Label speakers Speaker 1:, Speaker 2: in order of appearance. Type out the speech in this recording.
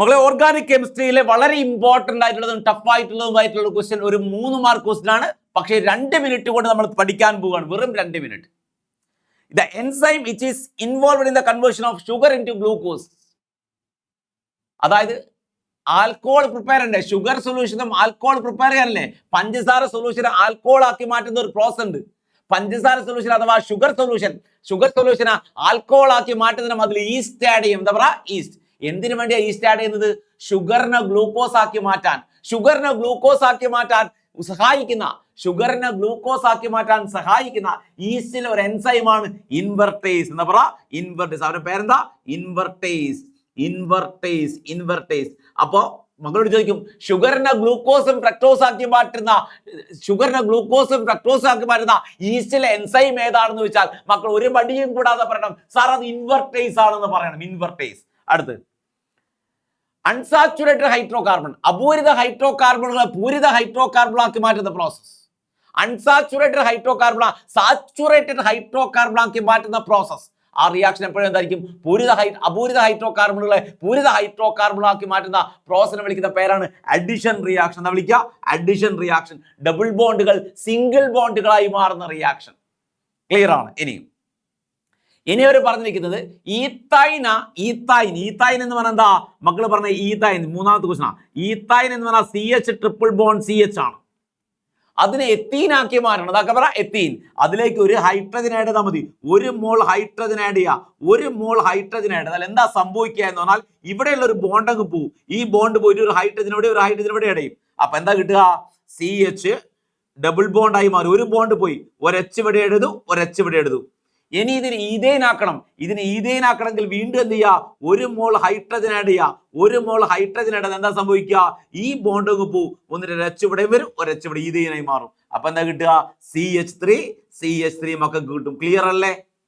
Speaker 1: മകളെ ഓർഗാനിക് കെമിസ്ട്രിയിലെ വളരെ ഇമ്പോർട്ടന്റ് ആയിട്ടുള്ളതും ടഫ് ആയിട്ടുള്ളതുമായിട്ടുള്ള ക്വസ്റ്റ്യൻ ഒരു മൂന്ന് മാർക്ക് ക്വസ്റ്റ്യൻ ആണ്. പക്ഷേ രണ്ട് മിനിറ്റ് കൊണ്ട് നമ്മൾ പഠിക്കാൻ പോവുകയാണ്. വെറും രണ്ട് minute the enzyme it is involved in the conversion of sugar into glucose അതായത് ആൽക്കോൾ പ്രിപ്പയർ ഉണ്ട് ഷുഗർ സൊല്യൂഷനും ആൽക്കോൾ പ്രിപ്പയർ ചെയ്യാനല്ലേ? പഞ്ചസാര സൊല്യൂഷൻ ആൽക്കോൾ ആക്കി മാറ്റുന്ന ഒരു പ്രോസസ് ഉണ്ട്. പഞ്ചസാര സൊല്യൂഷൻ അഥവാ ഷുഗർ സൊല്യൂഷൻ ഷുഗർ സൊല്യൂഷനെ ആൽക്കോൾ ആക്കി മാറ്റുന്നതിന് അതിൽ ഈസ്റ്റ് ആഡ് ചെയ്യും. എന്താ പറയുക? ഈസ്റ്റ് എന്തിനു വേണ്ടിയാണ് ഈസ്റ്റ് ആഡ് ചെയ്യുന്നത്? ഷുഗറിനെ ഗ്ലൂക്കോസ് ആക്കി മാറ്റാൻ. ഷുഗറിനെ ഗ്ലൂക്കോസ് ആക്കി മാറ്റാൻ സഹായിക്കുന്ന ഷുഗറിനെ ഗ്ലൂക്കോസ് ആക്കി മാറ്റാൻ സഹായിക്കുന്ന ഈസ്റ്റിലെ ഒരു എൻസൈമാണ് ഇൻവെർട്ടേസ് എന്താ പറ. ഇൻവെർട്ടേസ് അവരുടെ പേരെന്താ? ഇൻവെർട്ടേസ് ഇൻവെർട്ടേസ് ഇൻവെർട്ടേസ് അപ്പോ മകളോട് ചോദിക്കും ഷുഗറിനെ ഗ്ലൂക്കോസും ഫ്രക്ടോസ് ആക്കി മാറ്റുന്ന ഷുഗറിനെ ഗ്ലൂക്കോസും ഫ്രക്ടോസും ആക്കി മാറ്റുന്ന ഈസ്റ്റിലെ എൻസൈം ഏതാണെന്ന് വെച്ചാൽ മക്കൾ ഒരു മടിയും കൂടാതെ പറയണം സാർ അത് ഇൻവെർട്ടേസ് ആണെന്ന് പറയണം. ഇൻവെർട്ടേസ് അടുത്ത്. അൺസാച്ചുറേറ്റഡ് ഹൈഡ്രോ കാർബൺ അപൂരിത ഹൈഡ്രോ കാർബണുകളെ പൂരിത ഹൈഡ്രോ കാർബണാക്കി മാറ്റുന്ന process unsaturated hydrocarbon saturated ഹൈഡ്രോ കാർബണാക്കി മാറ്റുന്ന പ്രോസസ്സ് ആ റിയാക്ഷൻ എപ്പോഴും എന്തായിരിക്കും? പൂരിത ഹൈ അപൂരിത ഹൈഡ്രോ കാർബണുകളെ പൂരിത ഹൈഡ്രോ കാർബണാക്കി മാറ്റുന്ന പ്രോസസ്സിനെ വിളിക്കുന്ന പേരാണ് അഡിഷൻ റിയാക്ഷൻ എന്ന് വിളിക്കുക അഡിഷൻ റിയാക്ഷൻ ഡബിൾ ബോണ്ടുകൾ സിംഗിൾ ബോണ്ടുകളായി മാറുന്ന റിയാക്ഷൻ ക്ലിയർ ആണ്? ഇനിയും. ഇനി അവർ പറഞ്ഞിരിക്കുന്നത് ഈത്തായിന ഈത്തായിൻ ഈത്തായിൻ എന്ന് പറഞ്ഞാൽ എന്താ? മക്കൾ പറഞ്ഞ ഈത്തായിൻ മൂന്നാമത്തെ ക്വസ്റ്റൻ ഈത്തായിൻ എന്ന് പറഞ്ഞാൽ C H triple bond C H ആണ്. അതിനെ എത്തീനാക്കി മാറ്റണം അതൊക്കെ പറ എത്തീൻ. അതിലേക്ക് ഒരു ഹൈഡ്രജൻ ആഡ് ചെയ്താൽ മതി. ഒരു മോൾ ഹൈഡ്രജൻ ആഡ് ചെയ്യുക ഒരു മോൾ ഹൈഡ്രജൻ ആഡ് ചെയ്താൽ എന്താ സംഭവിക്കുക എന്ന് പറഞ്ഞാൽ ഇവിടെയുള്ള ഒരു ബോണ്ട് അങ്ങ് പോവും. ഈ ബോണ്ട് പോയിട്ട് ഒരു ഹൈഡ്രജൻ ഇവിടെ ഒരു ഹൈഡ്രജൻ ഇവിടെ ഇടയും അപ്പൊ എന്താ കിട്ടുക? സി എച്ച് ഡബിൾ ബോണ്ടായി മാറി. ഒരു ബോണ്ട് പോയി. ഒരു എച്ച് ഇവിടെ എഴുതു ഒരു എച്ച് ഇവിടെ എഴുതു ഇനി ഇതിന് ഈതേനാക്കണം ഇതിന് ഈതേനാക്കണമെങ്കിൽ വീണ്ടും എന്ത് ചെയ്യുക ഒരു മോൾ ഹൈഡ്രജൻ ആഡ് ചെയ്യുക ഒരു മോൾ ഹൈഡ്രജൻ ആഡ് എന്താ സംഭവിക്കുക? ഈ ബോണ്ട് അങ്ങ് പോവും. ഒന്നിന് ഇവിടെ വരും ഒരു എച്ച് ഇവിടെ ഈതേനായി മാറും. അപ്പൊ എന്താ കിട്ടുക? C H three C H three മക്കൾക്ക് കിട്ടും. ക്ലിയർ അല്ലേ?